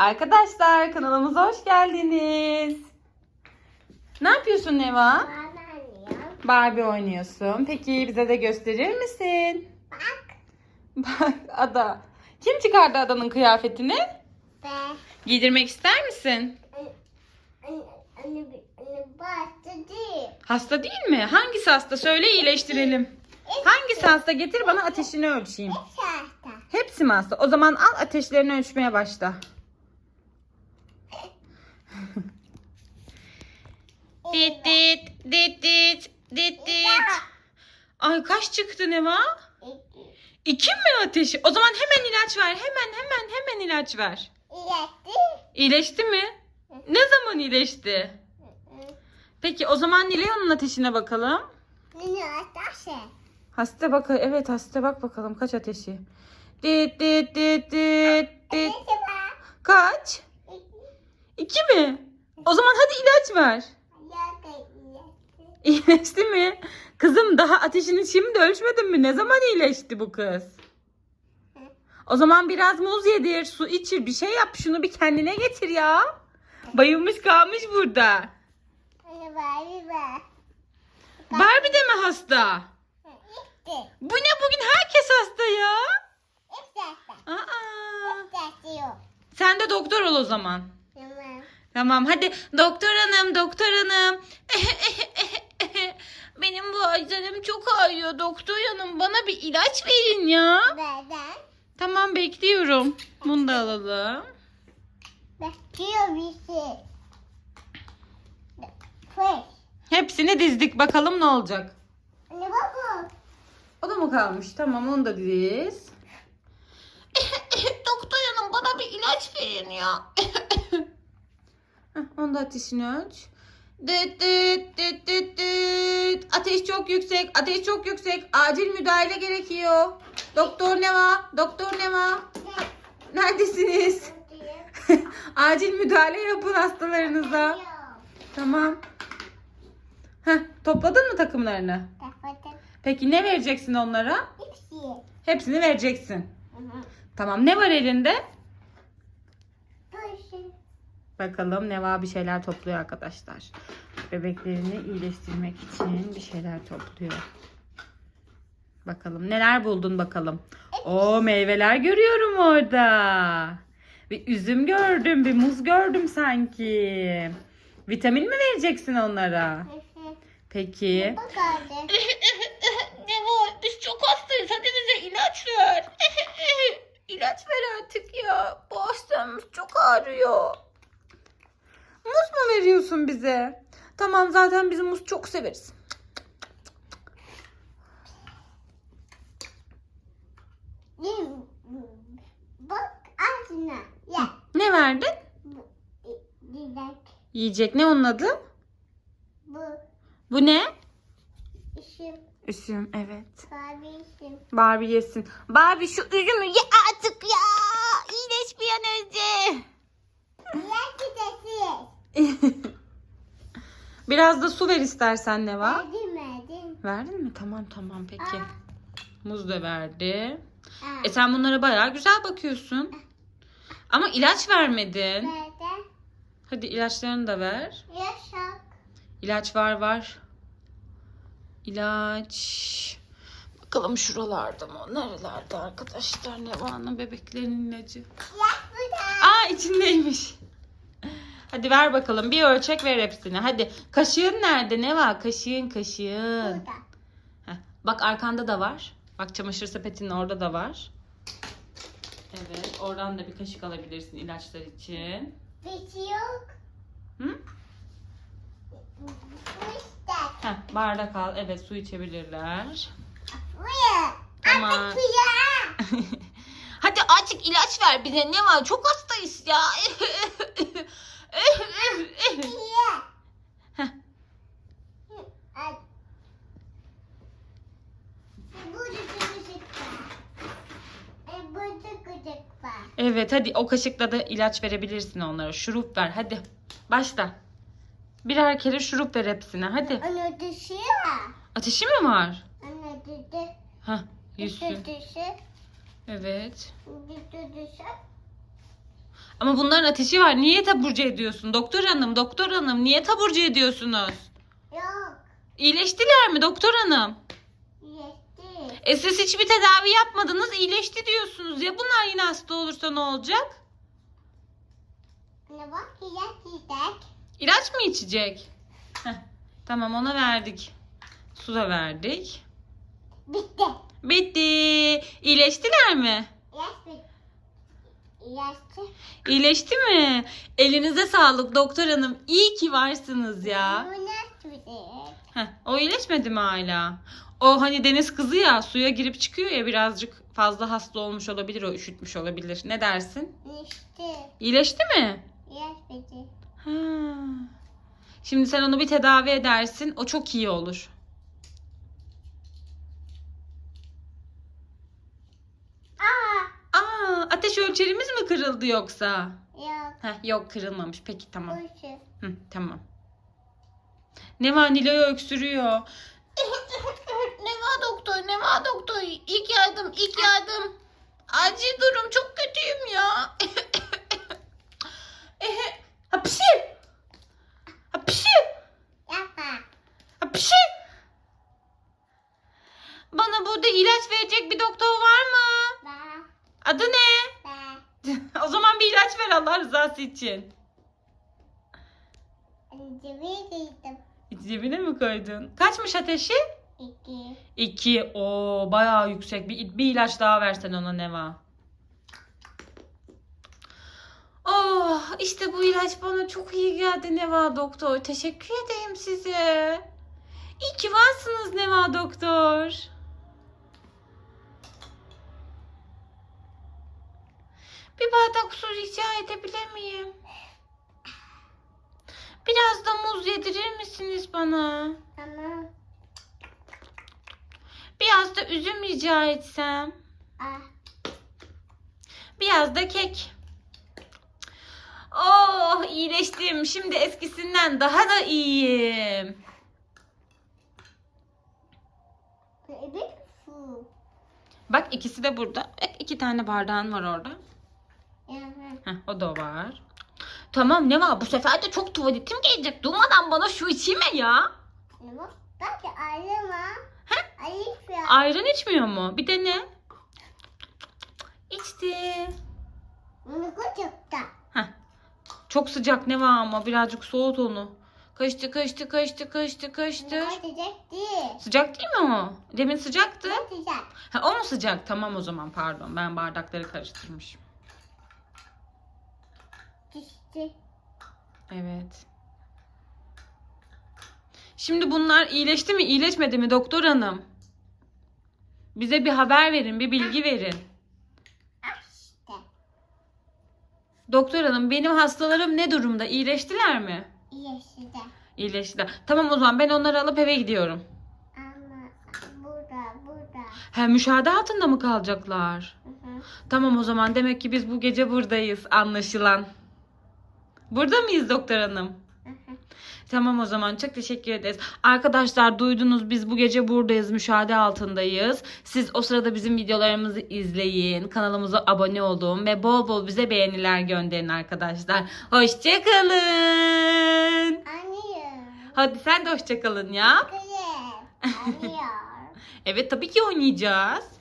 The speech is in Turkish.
Arkadaşlar kanalımıza hoş geldiniz. Ne yapıyorsun Neva? Barbie oynuyorsun. Peki bize de gösterir misin? Bak Bak Ada. Kim çıkardı Ada'nın kıyafetini? be. Giydirmek ister misin? Bastı değil. Hasta değil mi? Hangisi hasta? Söyle iyileştirelim. Hangisi hasta? Getir bana ateşini ölçeyim. Şahta. Hepsi mi hasta? O zaman al ateşlerini ölçmeye başla. Dit dit dit dit dit dit. Ay kaç çıktı Neva? İki. İki mi ateşi? O zaman hemen ilaç ver. Hemen hemen hemen ilaç ver. İletti. İyileşti mi? Ne zaman iyileşti? Peki o zaman Nilay'ın ateşine bakalım. Ne ateşe? Hasta bak evet hasta bak bakalım kaç ateşi. Dit dit dit dit dit. Kaç? İki mi? O zaman hadi ilaç ver. İyileşti mi? Kızım daha ateşini şimdi ölçmedin mi? Ne zaman iyileşti bu kız? O zaman biraz muz yedir, su içir, bir şey yap. Şunu bir kendine getir ya. Bayılmış kalmış burada. Bak. Barbie de mi hasta? İşte. Bu ne bugün herkes hasta ya? İşte. Aa. İşte. Sen de doktor ol o zaman. Tamam. Tamam hadi doktor hanım doktor hanım. Benim bu acilem çok ağrıyor doktor hanım bana bir ilaç verin ya. Beden. Tamam bekliyorum. Bunu da alalım. Bekliyor bir şey. Fresh. Hepsini dizdik bakalım ne olacak. Anne bak o. O da mı kalmış? Tamam onu da diz. doktor hanım bana bir ilaç verin ya. Heh, onu da ateşini ölç. Düt düt düt düt düt. Ateş çok yüksek. Ateş çok yüksek. Acil müdahale gerekiyor. Doktor ne var? Doktor ne var? Neredesiniz? Acil müdahale yapın hastalarınıza. Tamam. Heh, topladın mı takımlarını? Kapatıp Peki ne vereceksin onlara? hepsi. Hepsini vereceksin. Tamam ne var elinde? Bakalım Neva bir şeyler topluyor arkadaşlar. Bebeklerini iyileştirmek için bir şeyler topluyor. Bakalım neler buldun bakalım. O meyveler görüyorum orada. Bir üzüm gördüm, bir muz gördüm sanki. Vitamin mi vereceksin onlara? Peki. Ne var? Biz çok hastayız. Hadi bize ilaç ver. ilaç ver artık ya. Bu hastamız çok ağrıyor. Muz mu veriyorsun bize? Tamam zaten biz muz çok severiz. Bak. Ne verdin? Dilek. Yiyecek ne onun adı? Bu. Bu ne? İşim. Üzüm evet. Kardeşim. Barbie yesin. Barbie şu üzümü ye artık ya. İyileş bir an önce. Gidesiz. Biraz da su ver istersen ne var? Verdim verdim. Verdin mi? Tamam tamam peki. Muz da verdi. Aa. E sen bunlara bayağı güzel bakıyorsun. Ama ilaç vermedin. Nerede? Hadi ilaçlarını da ver. Yaşak. İlaç var var. İlaç. Bakalım şuralarda mı? Nerelerde arkadaşlar? Neva'nın bebeklerinin ilacı. Ya burada. Aa içindeymiş. Hadi ver bakalım. Bir ölçek ver hepsine. Hadi. Kaşığın nerede? Ne var? Kaşığın kaşığın. Burada. Heh, Bak arkanda da var. Bak çamaşır sepetinin orada da var. Evet. Oradan da bir kaşık alabilirsin ilaçlar için. Şey yok. Hı? Bu işte. Heh, bardak al. Evet su içebilirler. Buraya. Buraya. Hadi artık ilaç ver bize. Ne var? Çok hastayız ya. Var. Var. evet hadi o kaşıkla da ilaç verebilirsin onlara. Şurup ver hadi. Başla. Birer kere şurup ver hepsine. Hadi. Anne düşüyor. Ateşi mi var? Anne düştü. Hah. Yüzsün. Düştü. Evet. Düştü. Ama bunların ateşi var. Niye taburcu ediyorsun? Doktor hanım, doktor hanım niye taburcu ediyorsunuz? Yok. İyileştiler mi doktor hanım? Yetti. E siz hiçbir tedavi yapmadınız iyileşti diyorsunuz ya bunlar yine hasta olursa ne olacak? Ne bak ilaç yiyecek. İlaç mı içecek? Heh, tamam ona verdik. Su da verdik. Bitti. Bitti. İyileştiler mi? İlaç bitti. İlaçtı. İyileşti mi? Elinize sağlık doktor hanım. İyi ki varsınız ya. Heh, o iyileşmedi mi hala? O hani deniz kızı ya suya girip çıkıyor ya birazcık fazla hasta olmuş olabilir o üşütmüş olabilir. Ne dersin? İşte. İyileşti mi? Bitti. Ha. Şimdi sen onu bir tedavi edersin. O çok iyi olur. Aa. Aa, ateş ölçerimiz mi kırıldı yoksa? Yok. Heh, yok kırılmamış. Peki tamam. Hı, tamam. Ne var Nilo'ya öksürüyor. ne var doktor? Ne var doktor? İlk yardım, ilk yardım. Acil durum çok kötüyüm ya. Hapşi. Hapşi. Yapma. Hapşi. Bana burada ilaç verecek bir doktor var mı? Ba. Adı ne? O zaman bir ilaç ver Allah rızası için. Cebine gittim. Cebine mi koydun? Kaçmış ateşi? İki. İki. o bayağı yüksek. Bir, bir ilaç daha versen ona Neva. Oh işte bu ilaç bana çok iyi geldi Neva doktor. Teşekkür ederim size. İyi ki varsınız Neva doktor. Bardak su rica edebilir miyim? Biraz da muz yedirir misiniz bana? Tamam. Biraz da üzüm rica etsem. Ah. Biraz da kek. Oh iyileştim. Şimdi eskisinden daha da iyiyim. Bak ikisi de burada. Bak iki tane bardağın var orada. Heh, o da var. Tamam ne var? Bu sefer de çok tuvaletim gelecek. Durmadan bana şu içime ya. Ne bu? Bak ağlama. He? Ayıp. Ayran içmiyor mu? Bir de ne? İçti. Bunu kucakta. Heh. Çok sıcak ne var ama birazcık soğut onu. Kaçtı kaçtı kaçtı kaçtı kaçtı. Kucak değil. Sıcak değil mi o? Demin sıcaktı. Kucak. Ha, o mu sıcak? Tamam o zaman pardon. Ben bardakları karıştırmışım. Düştü. Evet. Şimdi bunlar iyileşti mi iyileşmedi mi doktor hanım? Bize bir haber verin, bir bilgi verin. Ah işte. Doktor hanım benim hastalarım ne durumda? İyileştiler mi? Yeşilde. İyileştiler. Tamam o zaman ben onları alıp eve gidiyorum. Ama burada burada. He müşahede altında mı kalacaklar? Hı hı. Tamam o zaman demek ki biz bu gece buradayız anlaşılan. Burada mıyız doktor hanım? Tamam o zaman çok teşekkür ederiz. Arkadaşlar duydunuz biz bu gece buradayız müşahede altındayız. Siz o sırada bizim videolarımızı izleyin. Kanalımıza abone olun ve bol bol bize beğeniler gönderin arkadaşlar. Hoşçakalın. Anlıyorum. Hadi sen de hoşçakalın ya. Anlıyorum. Evet tabii ki oynayacağız.